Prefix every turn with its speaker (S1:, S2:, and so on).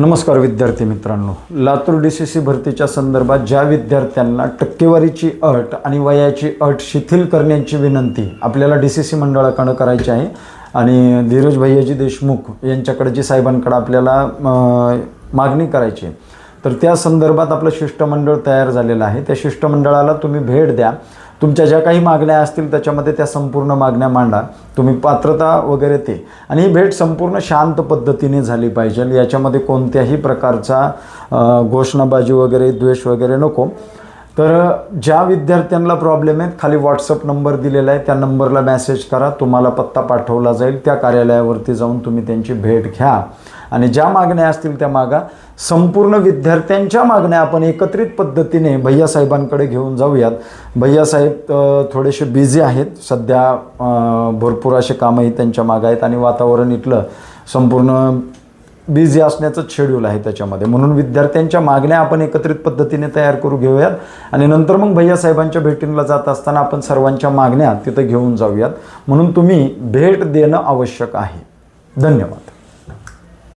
S1: नमस्कार विद्यार्थी मित्रांनो. लातूर डी सी सी भरतीच्या संदर्भात ज्या विद्यार्थ्यांना टक्केवारीची अट आणि वयाची अट शिथिल करण्याची विनंती आपल्याला डी सी सी मंडळाकडं करायची आहे. आणि धीरज भैयाजी देशमुख यांच्याकडे जी साहेबांकडे आपल्याला मागणी करायची आहे. तर त्या संदर्भात आपलं शिष्टमंडळ तयार झालेलं आहे. त्या शिष्टमंडळाला तुम्ही भेट द्या. तुमच्या ज्या काही मागण्या असतील त्याच्यामध्ये त्या संपूर्ण मागण्या मांडा. तुम्ही पात्रता वगैरे ते. आणि ही भेट संपूर्ण शांत पद्धतीने झाली पाहिजे. याच्यामध्ये कोणत्याही प्रकारचा घोषणाबाजी वगैरे द्वेष वगैरे नको. तर ज्या विद्यार्थ्यांना प्रॉब्लेम आहेत खाली व्हॉट्सअप नंबर दिलेला आहे. त्या नंबरला मेसेज करा. तुम्हाला पत्ता पाठवला जाईल. त्या कार्यालयावरती जाऊन तुम्ही त्यांची भेट घ्या. आणि ज्या मागण्या असतील त्या मागा संपूर्ण विद्यार्थ्यांच्या मागण्या आपण एकत्रित पद्धतीने भैयासाहेबांकडे घेऊन जाऊयात. भैयासाहेब थोडेसे बिझी आहेत. सध्या भरपूर असे कामंही त्यांच्या मागं आहेत आणि वातावरण इथलं संपूर्ण बिझी असण्याचंच शेड्यूल आहे त्याच्यामध्ये. म्हणून विद्यार्थ्यांच्या मागण्या आपण एकत्रित पद्धतीने तयार करू घेऊयात. आणि नंतर मग भैयासाहेबांच्या भेटीला जात असताना आपण सर्वांच्या मागण्या तिथं घेऊन जाऊयात. म्हणून तुम्ही भेट देणं आवश्यक आहे. धन्यवाद.